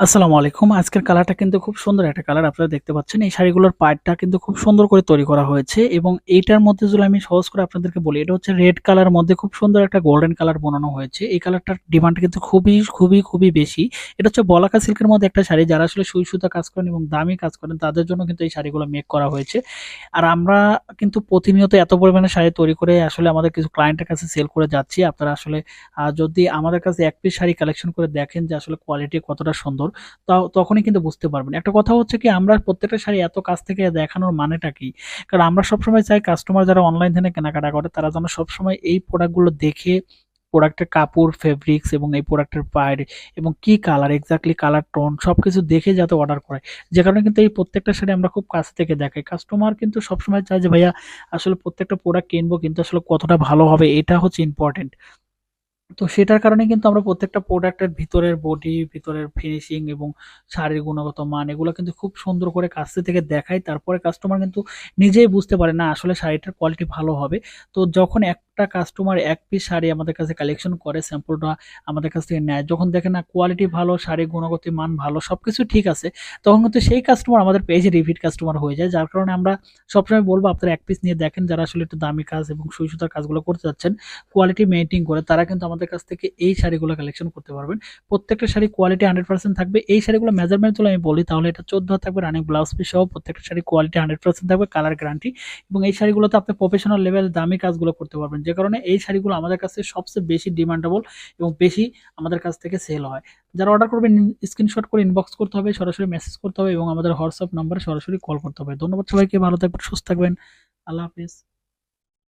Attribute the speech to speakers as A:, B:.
A: আসসালামু আলাইকুম। আজকের কালারটা কিন্তু খুব সুন্দর একটা কালার। আপনারা দেখতে পাচ্ছেন, এই শাড়িগুলোর পার্টটা কিন্তু খুব সুন্দর করে তৈরি করা হয়েছে এবং এইটার মধ্যে যদি আমি সহজ করে আপনাদেরকে বলি, এটা হচ্ছে রেড কালার মধ্যে খুব সুন্দর একটা গোল্ডেন কালার বানানো হয়েছে। এই কালারটার ডিমান্ড কিন্তু খুবই খুবই খুবই বেশি। এটা হচ্ছে বলাকা সিল্কের মধ্যে একটা শাড়ি। যারা আসলে সুই সুতা কাজ করেন এবং দামি কাজ করেন, তাদের জন্য কিন্তু এই শাড়িগুলো মেক করা হয়েছে। আর আমরা কিন্তু প্রতিনিয়ত এত পরিমাণে শাড়ি তৈরি করে আসলে আমাদের কিছু ক্লায়েন্টের কাছে সেল করে যাচ্ছি। আপনারা আসলে যদি আমাদের কাছে এক পিস শাড়ি কালেকশন করে দেখেন যে আসলে কোয়ালিটি কতটা সুন্দর তা- তখনই কিন্তু বুঝতে পারবেন। একটা কথা হচ্ছে কি, আমরা প্রত্যেকটা শাড়ি এত কাছ থেকে দেখানোর মানেটা কি? কারণ আমরা সবসময় চাই কাস্টমার যারা অনলাইন থেকে কেনাকাটা করে, তারা যেন সবসময় এই প্রোডাক্টগুলো দেখে প্রোডাক্টের কাপড় ফেব্রিক্স এবং এই প্রোডাক্টের পায়ের এবং কি কালার এক্স্যাক্টলি কালার টোন সব কিছু দেখে যাতে অর্ডার করে যে কারণে কিন্তু এই প্রত্যেকটা শাড়ি আমরা খুব কাছ থেকে দেখাই। কাস্টমার কিন্তু সবসময় চায় যে, ভাইয়া, আসলে প্রত্যেকটা প্রোডাক্ট কিনবো, কিন্তু আসলে কতটা ভালো হবে? এটা হচ্ছে ইম্পর্টেন্ট তো সেটার কারণে কিন্তু আমরা প্রত্যেকটা প্রোডাক্টের ভিতরের বডি ভিতরের ফিনিশিং এবং শাড়ির গুণগত মান, এগুলো কিন্তু খুব সুন্দর করে কাছে থেকে দেখাই তারপরে কাস্টমার কিন্তু নিজেই বুঝতে পারে, না, আসলে শাড়িটার কোয়ালিটি ভালো হবে। তো যখন একটা কাস্টমার এক পিস শাড়ি আমাদের কাছে কালেকশন করে স্যাম্পলটা আমাদের কাছ থেকে নেয়। যখন দেখে না কোয়ালিটি ভালো শাড়ির গুণগত মান ভালো সব কিছু ঠিক আছে, তখন কিন্তু সেই কাস্টমার আমাদের পেজে রিপিট কাস্টমার হয়ে যায়, যার কারণে আমরা সবসময় বলব, আপনারা এক পিস নিয়ে দেখেন, যারা আসলে একটু দামি কাজ এবং সুই সুতার কাজগুলো করতে যাচ্ছেন কোয়ালিটি মেনটেন করে তারা কিন্তু আমাদের কাছ থেকে এই শাড়িগুলো কালেকশন করতে পারবেন। প্রত্যেকটা শাড়ি কোয়ালিটি হান্ড্রেড পার্সেন্ট থাকবে। এই শাড়িগুলো মেজারমেন্ট তুলে আমি বলি, তাহলে এটা চোদ্দ থাকবে রানিং ব্লাউজ পিস সহ প্রত্যেকটা শাড়ি কোয়ালিটি হান্ড্রেড পার্সেন্ট থাকবে কালার গ্যারান্টি এবং এই শাড়িগুলোতে আপনি প্রফেশনাল লেভেল দামি কাজগুলো করতে পারবেন। যে কারণে এই শাড়িগুলো আমাদের কাছে সবচেয়ে বেশি ডিমান্ডেবল এবং বেশি আমাদের কাছ থেকে সেল হয়। যারা অর্ডার করবেন স্ক্রিনশট করে ইনবক্স করতে হবে, সরাসরি মেসেজ করতে হবে এবং আমাদের হোয়াটসঅ্যাপ নাম্বারে সরাসরি কল করতে হবে। ধন্যবাদ সবাইকে, ভালো থাকবেন, সুস্থ থাকবেন। আল্লাহ হাফিজ।